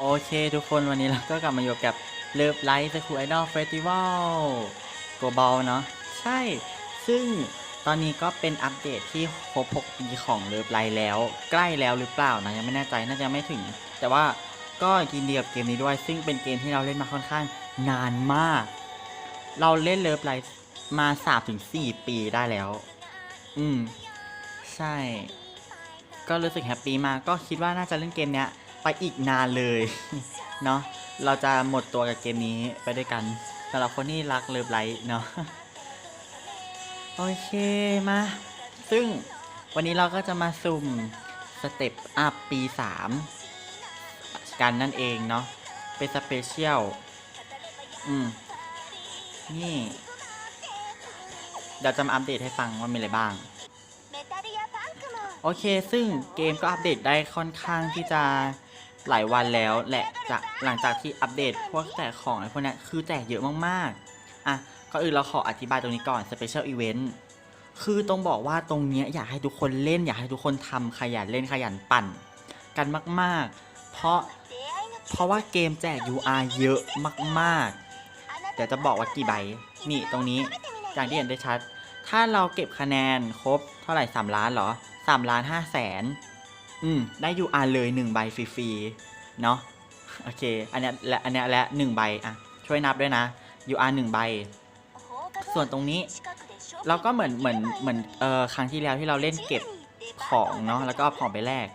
โอเคทุกคนวันนี้เราก็กลับมาอยู่กับเลิฟไลท์สคูไอดอลเฟสติวัลโกบอลเนาะใช่ ซึ่งตอนนี้ก็เป็นอัปเดตที่ครบ 6 ปีของเลิฟไลท์แล้ว ใกล้แล้วหรือเปล่านะ ยังไม่แน่ใจน่าจะไม่ถึง แต่ว่าก็ยินดีกับเกมนี้ด้วย ซึ่งเป็นเกมที่เราเล่นมาค่อนข้างนานมาก เราเล่นเลิฟไลท์มา3-4ปีได้แล้ว อืม ใช่ ก็รู้สึกแฮปปี้มากก็คิดว่าน่าจะเล่นเกมเนี้ย อีกนานเลยเนาะเราจะหมดตัวกับเกมนี้ไปด้วยกันสำหรับคนที่รักเลิฟไลท์เนาะโอเคมา ซึ่งวันนี้เราก็จะมาสุ่มสเต็ปอัพปี 3 กันนั่นเองเนาะเป็นสเปเชียลอืม นี่ เดี๋ยวจะมาอัปเดตให้ฟังว่ามีอะไรบ้าง โอเค ซึ่งเกมก็อัปเดตได้ค่อนข้างที่จะ หลายวันแล้วแหละจากหลังจากที่อัปเดตพวกแจกของอะไรพวกนี้คือแจกเยอะมากๆ อะก็อื่นเราขออธิบายตรงนี้ก่อน Special Event คือต้องบอกว่าตรงเนี้ยอยากให้ทุกคนเล่นอยากให้ทุกคนทำขยันเล่นขยันปั่น กันมาก ๆ เพราะเพราะว่าเกมแจก UR เยอะมากๆเดี๋ยวจะบอกว่ากี่ใบ นี่ตรงนี้อย่างที่เห็นได้ชัด ถ้าเราเก็บคะแนนครบเท่าไหร่ 3 ล้านเหรอ 3 ล้าน5แสน อืมได้ UR เลย1ใบฟรีๆเนาะโอเค อันเนี้ยและอันเนี้ยและ1ใบอะช่วยนับด้วยนะ UR 1ใบ ส่วนตรงนี้ เราก็เหมือนเหมือนเหมือนเอ่อครั้งที่แล้วที่เราเล่นเก็บของเนาะแล้วก็เอาของไปแลก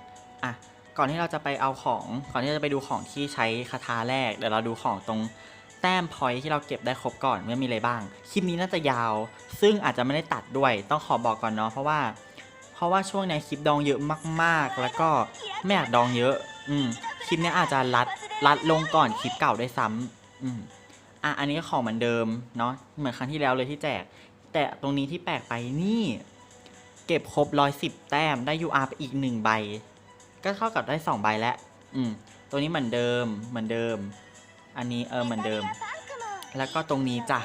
อะก่อนที่เราจะไปเอาของก่อนที่เราจะไปดูของที่ใช้คาถาแรกเดี๋ยวเราดูของตรงแต้มพอยที่เราเก็บได้ครบก่อนว่ามีอะไรบ้างคลิปนี้น่าจะยาว ซึ่งอาจจะไม่ได้ตัดด้วยต้องขอบอกก่อนเนาะเพราะว่า ราะว่าช่วงในคลิปดองเยอะมากๆ แล้วก็ไม่อยากดองเยอะ อืมคลิปนี้อาจจะรัดรัดลงก่อนคลิปเก่าได้วยซ้ำอืมอะอันนี้ก็ของเหมือนเดิมเนาะเหมือนครั้งที่แล้วเลยที่แจก แต่ตรงนี้ที่แปลกไปนี่ เก็บครบร้อยสิบแต้มได้ UR ไปอีกหนึ่งใบ ก็เท่ากับได้สองใบแล้วอืมตัวนี้เหมือนเดิมเหมือนเดิม อันนี้เออเหมือนเดิม แล้วก็ตรงนี้จ้ะ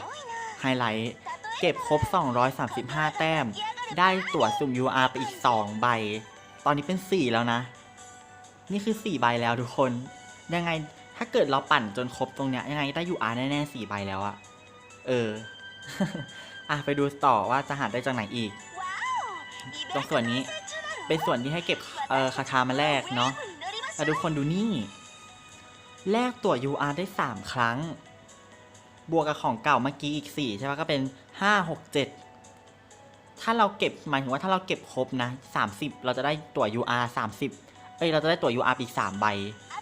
ไฮไลท์เก็บครบ 235 แต้ม ได้ตั๋วสุ่ม UR ไปอีก 2 ใบ ตอนนี้เป็น 4 แล้วนะ นี่คือ 4 ใบแล้วทุกคน ยังไงถ้าเกิดเราปั่นจนครบตรงเนี้ย ยังไงได้ UR แน่ๆ4ใบแล้วอะเออ อะไปดูต่อว่าจะหาได้จากไหนอีก ตรงส่วนนี้เป็นส่วนที่ให้เก็บเออคาถามาแลกเนาะแล้วทุกคนดูนี่แลกตั๋ว UR ได้ 3 ครั้ง บวกกับของเก่าเมื่อกี้อีก 4 ใช่ไหมก็เป็น 5 6 7 ถ้าเราเก็บหมายถึงว่าถ้าเราเก็บครบนะ 30 เราจะได้ตั๋ว UR 30 เอ้ยเราจะได้ตั๋ว UR อีก 3 ใบ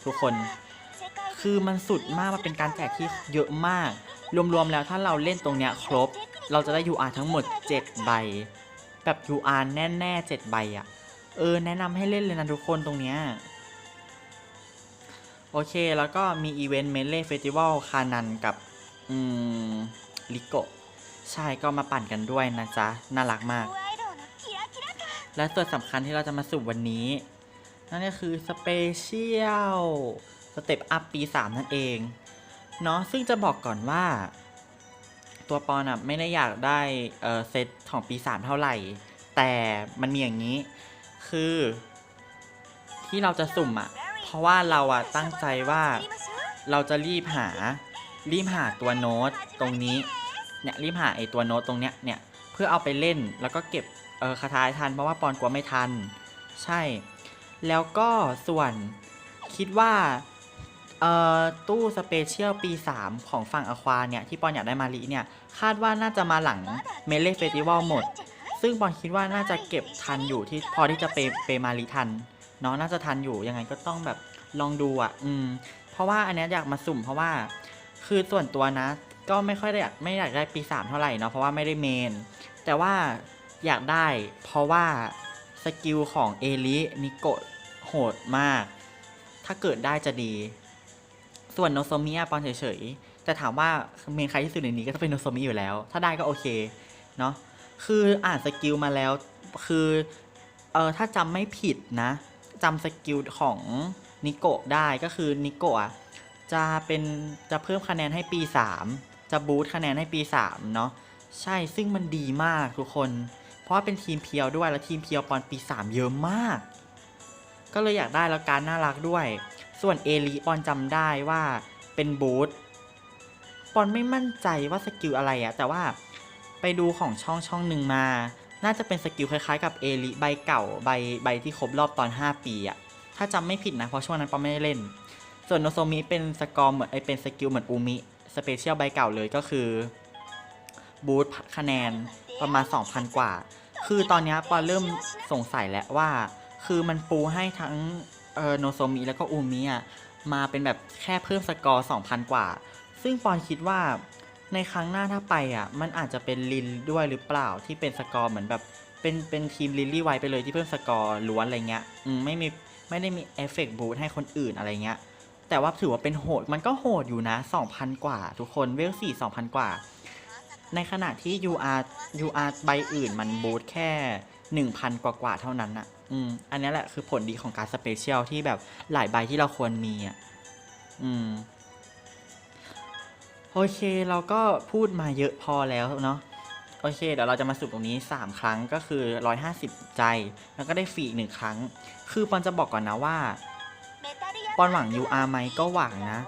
ทุกคน คือมันสุดมากมันเป็นการแจกที่เยอะมาก รวมๆแล้วถ้าเราเล่นตรงเนี้ยครบ เราจะได้ UR ทั้งหมด 7 ใบ แบบ UR แน่ๆ 7 ใบอะ่ะ เออ แนะนำให้เล่นเลยนะทุกคนตรงเนี้ยโอเค แล้วก็มีอีเวนต์เมเล่เฟสติวัลคานันกับ อืม ลิโก ใช่ก็มาปั่นกันด้วยนะจ๊ะ น่ารักมาก และส่วนสำคัญที่เราจะมาสุ่มวันนี้ นั่นก็คือสเปเชียลสเต็ปอัพปี 3 นั่นเองเนาะซึ่งจะบอกก่อนว่า ตัวปอนอะไม่ได้อยากได้เออเซตของปี 3 เท่าไหร่ แต่มันมีอย่างนี้คือ ที่เราจะสุ่มอะเพราะว่าเราอะตั้งใจว่าเราจะรีบหารีบหาตัวโน้ตตรงนี้ เนี่ยรีบหาไอตัวโน้ตตรงเนี้ยเนี่ยเพื่อเอาไปเล่นแล้วก็เก็บเออคาถาทันเพราะว่าปอนกลัวไม่ทัน ใช่ แล้วก็ส่วนคิดว่าเอ่อตู้สเปเชียลปี 3 ของฝั่งอควาเนี่ย ที่ปอนอยากได้มาลีเนี่ย คาดว่าน่าจะมาหลังเมเล่เฟสติวัลหมด ซึ่งปอนคิดว่าน่าจะเก็บทันอยู่ที่พอที่จะเปเปมาลีทันเนาะน่าจะทันอยู่ยังไงก็ต้องแบบลองดูอะ อืม เพราะว่าอันนี้อยากมาสุ่มเพราะว่า คือส่วนตัวนะ ก็ไม่ค่อยได้ไม่อยากได้ปีสามเท่าไหร่เนาะเพราะว่าไม่ได้เมน แต่ว่าอยากได้เพราะว่าสกิลของเอลินิโกะโหดมาก ถ้าเกิดได้จะดี ส่วนโนโซมิอะปอนเฉยๆ แต่ถามว่าเมนใครที่สุดในนี้ก็จะเป็นโนโซมิอยู่แล้ว ถ้าได้ก็โอเคเนาะคืออ่านสกิลมาแล้วคือเออถ้าจำไม่ผิดนะจำสกิลของนิโกะได้ก็คือนิโกะจะเป็นจะเพิ่มคะแนนให้ปี 3 จะบูตคะแนนให้ปี 3 เนาะใช่ซึ่งมันดีมากทุกคน เพราะว่าเป็นทีมเพียวด้วยแล้วทีมเพียวปอนปี 3 เยอะมาก ก็เลยอยากได้แล้วการน่ารักด้วย ส่วนเอลิปอนจำได้ว่าเป็นบูธปอนไม่มั่นใจว่าสกิลอะไรอะแต่ว่าไปดูของช่องช่องหนึ่งมา น่าจะเป็นสกิลคล้ายๆ กับเอลิใบเก่าใบใบที่ครบรอบตอน 5 ปีอะถ้าจำไม่ผิดนะเพราะช่วงนั้นปอนไม่ได้เล่น ส่วนโนโซมิเป็นสกอร์เหมือนไอเป็นสกิลเหมือนอูมิ สเปเชียลใบเก่าเลยก็คือบูธคะแนนประมาณ 2,000 กว่า คือตอนนี้ปอนเริ่มสงสัยแล้วว่า คือมันปูให้ทั้งโนโซมิแล้วก็อูมิอะมาเป็นแบบแค่เพิ่มสกอร์ 2,000 กว่า ซึ่งปอนคิดว่าในครั้งหน้าถ้าไปอะ มันอาจจะเป็นลินด้วยหรือเปล่าที่เป็นสกอร์เหมือนแบบเป็นเป็นทีมลิลลี่ไวไปเลยที่เพิ่มสกอร์ล้วนอะไรเงี้ย อืมไม่มีไม่ได้มีเอฟเฟกต์บูทให้คนอื่นอะไรเงี้ย แต่ว่าถือว่าเป็นโหด มันก็โหดอยู่นะ 2,000 กว่า ทุกคนเวล4 2,000 กว่า ในขณะที่ UR UR ใบอื่นมันบูทแค่ 1,000 กว่ากว่าเท่านั้นอะอืม อันนี้แหละคือผลดีของการสเปเชียลที่แบบหลายใบที่เราควรมีอะอืม โอเคเราก็พูดมาเยอะพอแล้วเนาะโอเค เดี๋ยวเราจะมาสุ่มตรงนี้ 3 ครั้งก็คือ 150 ใจ แล้วก็ได้ฟรีอีกหนึ่งครั้ง คือปอนจะบอกก่อนนะว่า ปอนหวัง UR ไหมก็หวังนะ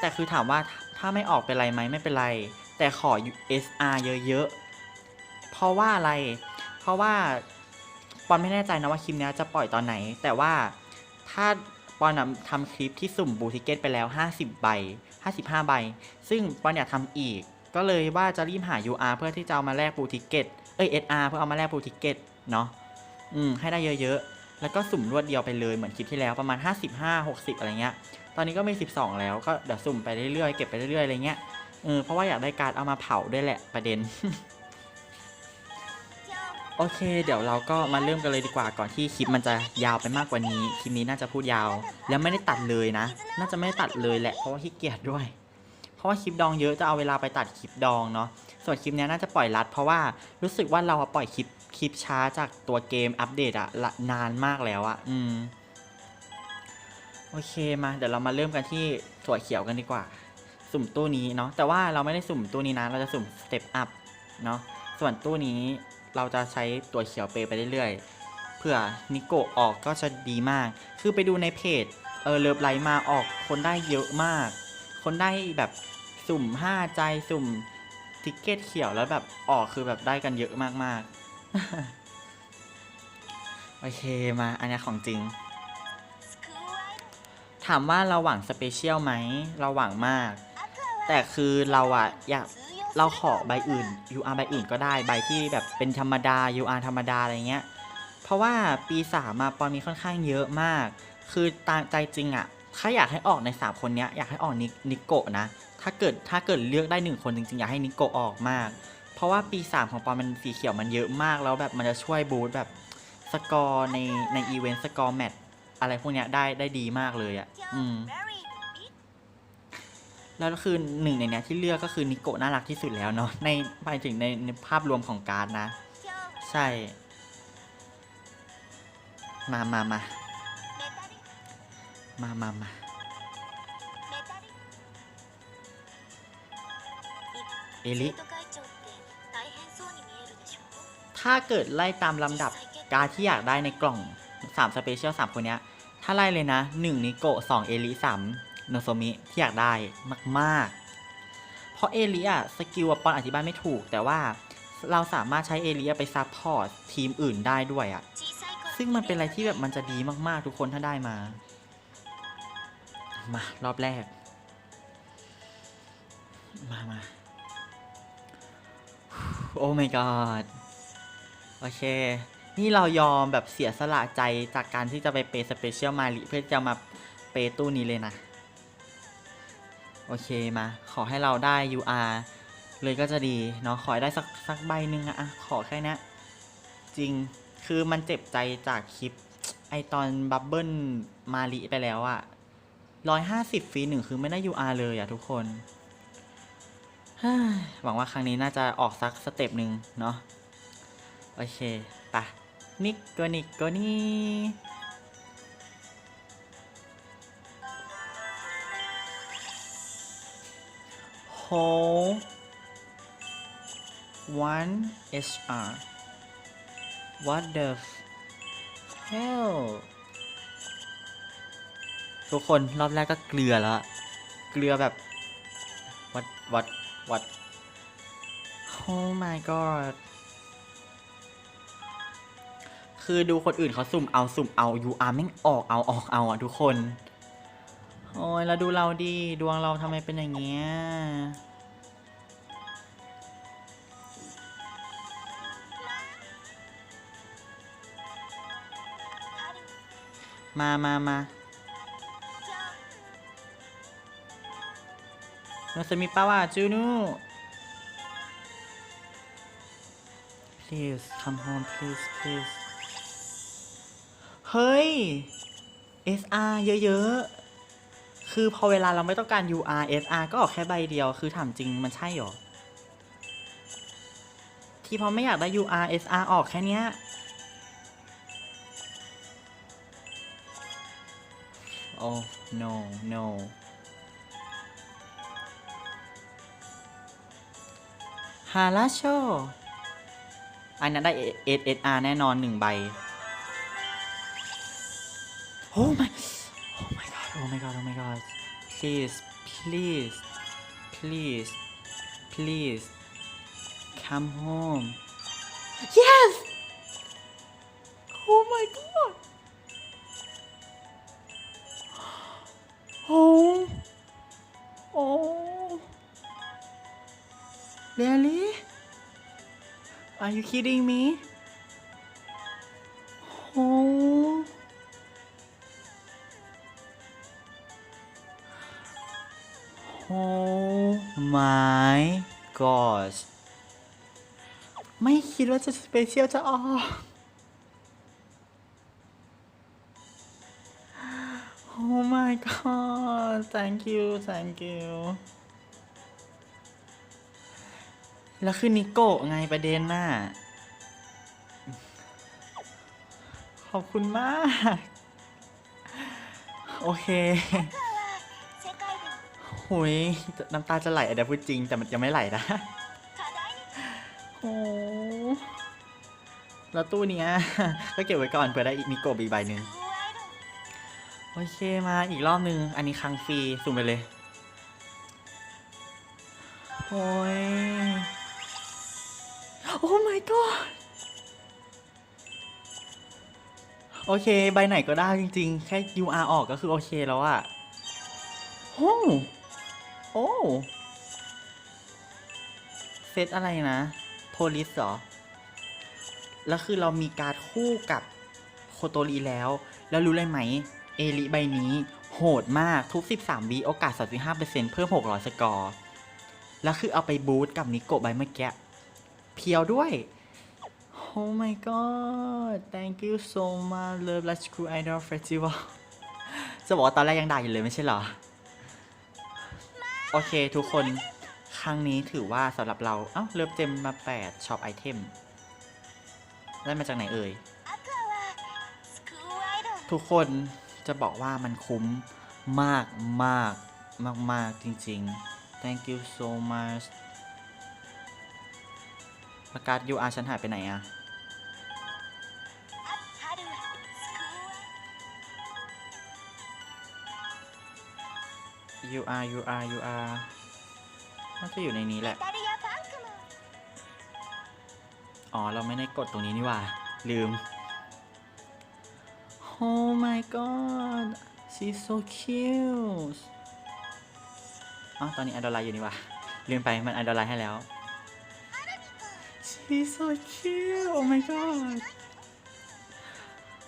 แต่คือถามว่าถ้าไม่ออกเป็นไรไหมไม่เป็นไร แต่ขอ SR เยอะๆ เพราะว่าอะไร เพราะว่าปอนไม่แน่ใจนะว่าคลิปเนี้ยจะปล่อยตอนไหน แต่ว่าถ้าปอนทำคลิปที่สุ่มบูติเกตไปแล้ว 50 ใบ 55 ใบ ซึ่งปอนอยากทำอีก ก็เลยว่าจะรีบหา UR เพื่อที่จะเอามาแลกบูติเกต เอ้ย SR เพื่อเอามาแลกบูติเกตเนาะ อืม ให้ได้เยอะๆ แล้วก็สุ่มรวดเดียวไปเลยเหมือนคลิปที่แล้วประมาณ 55 60 อะไรเงี้ย ตอนนี้ก็มี 12 แล้วก็เดี๋ยวสุ่มไปเรื่อยๆ เก็บไปเรื่อยๆ อะไรเงี้ย เออ เพราะว่าอยากได้การเอามาเผาด้วยแหละประเด็น โอเค เดี๋ยวเราก็มาเริ่มกันเลยดีกว่าก่อนที่คลิปมันจะยาวไปมากกว่านี้ คลิปนี้น่าจะพูดยาว แล้วไม่ได้ตัดเลยนะ น่าจะไม่ได้ตัดเลยแหละ เพราะว่าขี้เกียจด้วย เพราะว่าคลิปดองเยอะจะเอาเวลาไปตัดคลิปดองเนาะ ส่วนคลิปนี้น่าจะปล่อยรัด เพราะว่ารู้สึกว่าเราปล่อยคลิป คลิปช้าจากตัวเกมอัปเดตอะละนานมากแล้วอะอืมโอเคมาเดี๋ยวเรามาเริ่มกันที่ถั่วเขียวกันดีกว่า สุ่มตู้นี้เนาะแต่ว่าเราไม่ได้สุ่มตู้นี้นะเราจะสุ่มสเต็ปอัพเนาะส่วนตู้นี้เราจะใช้ตัวเขียวเปไปเรื่อยๆเพื่อนิโกะออกก็จะดีมาก คือไปดูในเพจเออเลิฟไลท์มาออกคนได้เยอะมาก คนได้แบบสุ่ม 5 ใจสุ่มทิกเก็ตเขียวแล้วแบบออกคือแบบได้กันเยอะมากๆ โอเคมาอันนี้ของจริง ถามว่าเราหวังสเปเชียลไหม เราหวังมาก แต่คือเราอะอยากเราขอใบอื่น UR ใบอื่นก็ได้ใบที่แบบเป็นธรรมดา UR ธรรมดาอะไรเงี้ย เพราะว่าปีสามมาปอนมีค่อนข้างเยอะมาก คือตามใจจริงอะถ้าอยากให้ออกในสามคนเนี้ยอยากให้ออกนินิโกะนะ ถ้าเกิดถ้าเกิดเลือกได้หนึ่งคนจริงๆอยากให้นิโกะออกมาก ราะว่าปีสามของปอนมันสีเขียวมันเยอะมากแล้วแบบมันจะช่วยบูตแบบสกอร์ในในอีเวนต์สกอร์แมตช์อะไรพวกเนี้ยได้ได้ดีมากเลยอะอืมแล้วก็คือหนึ่งในเนี้ยที่เลือกก็คือนิโกะน่ารักที่สุดแล้วเนาะในไปถึงในในภาพรวมของการ์ดนะ ใช่ มามามามามามาเอลิ ถ้าเกิดไล่ตามลำดับการที่อยากได้ในกล่อง 3 สเปเชียล3คนนี้ถ้าไล่เลยนะ 1 นิโกะ2เอลิ3โนโซมิที่อยากได้มากๆ เพราะเอลิอะสกิลปอนอธิบายไม่ถูก แต่ว่าเราสามารถใช้เอลิอะไปซับพอร์ตทีมอื่นได้ด้วยอะซึ่งมันเป็นอะไรที่แบบมันจะดีมากๆ ทุกคนถ้าได้มา มารอบแรก มามาโอ้ my god โอเค นี่เรายอมแบบเสียสละใจจากการที่จะไปเปย์สเปเชียลมาลิเพื่อจะมาเปย์ตู้นี้เลยนะ โอเคมา ขอให้เราได้ UR เลยก็จะดีเนาะขอได้สักสักใบหนึ่งอะขอแค่นี้จริงคือมันเจ็บใจจากคลิป ไอตอนบับเบิลมาลิไปแล้วอะร้อยห้าสิบฟรีหนึ่งคือไม่ได้ UR เลยอะทุกคนหวังว่าครั้งนี้น่าจะออกสักสเต็ปหนึ่งเนาะ โอเคปะนิกโกนิกโกนี่โฮ one HR what the hell ทุกคนรอบแรกก็เกลือแล้ว เกลือแบบวัดวัดวัด Oh my god คือดูคนอื่นเขาสุ่มเอาสุ่มเอา UR แม่งออกเอาออกเอาอะทุกคน โอ้ยแล้วดูเราดิดวงเราทำไมเป็นอย่างเงี้ยมามามาโนสมิปาวะจูนู please come home please please เฮ้ย SR เยอะๆ คือพอเวลาเราไม่ต้องการ UR SR ก็ออกแค่ใบเดียว คือถามจริงมันใช่หรอ ที่พอไม่อยากได้ UR SR ออกแค่เนี้ย Oh no no ฮาราโชอันนั้นได้ SSR แน่นอนหนึ่งใบ Oh my Oh my god Oh my god Oh my god. Please Please Please Please Come home. Yes! Oh my god. Oh Oh. Really Are you kidding me? Oh Oh my gosh ไม่คิดว่าจะสเปเชียลจะออก Oh my god thank you thank you แล้วคือนิโก้ไงประเด็นน่ะ ขอบคุณมาก โอเค หุยน้ำตาจะไหลอะนนี้พูดจริงแต่มันยังไม่ไหลนะโอ้แล้วตู้เนี้ย ก็เก็บไว้ก่อนเผื่อได้อีกมีโกบีใบหนึ่งโอเคมาอีกรอบนึง อันนี้ครั้งฟรีสุ่มไปเลยโอ้ยโอ้ my god โอเค ใบไหนก็ได้จริงๆ แค่ UR ออกก็คือโอเคแล้วอะโอ้ โอ้เซตอะไรนะ โพลิสเหรอ แล้วคือเรามีการดคู่กับโคโตรีแล้ว แล้วรู้เลยไหม เอลิใบนี้ โหดมากทุก 13วิโอกาส 35%เพิ่ม 600 สกอร์ แล้วคือเอาไปบูตกับนิโกะใบเมื่อกี้ เพียวด้วย Oh my god thank you so much love Let's Cool Idol Festival จะบอกว่าตอนแรกยังด่าอยู่เลยไม่ใช่เหรอ โอเคทุกคนครั้งนี้ถือว่าสำหรับเรา เอ้า เริ่มเจมมา 8ช็อปไอเทม ได้มาจากไหนเอ่ย ทุกคนจะบอกว่ามันคุ้มมากมากมากมากจริง ๆ thank you so much ประกาศ UR ฉันหายไปไหนอะ U R U R U R น่าจะอยู่ในนี้แหละ อ๋อ เราไม่ได้กดตรงนี้นี่ว่า ลืม Oh my god she's so cute อ๋อ ตอนนี้ไนดอลไลน์อยู่นี่ว่า ลืมไป มันไนดอลไลน์ให้แล้ว she's so cute Oh my god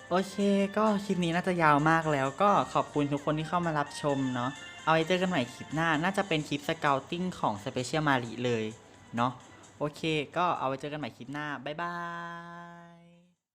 โอเค ก็คลิปนี้น่าจะยาวมากแล้วก็ขอบคุณทุกคนที่เข้ามารับชมเนาะ เอาไว้เจอกันใหม่คลิปหน้า น่าจะเป็นคลิปสเกลติ้งของ Special Marie เลย เนาะ โอเค ก็เอาไว้เจอกันใหม่คลิปหน้า บ๊ายบาย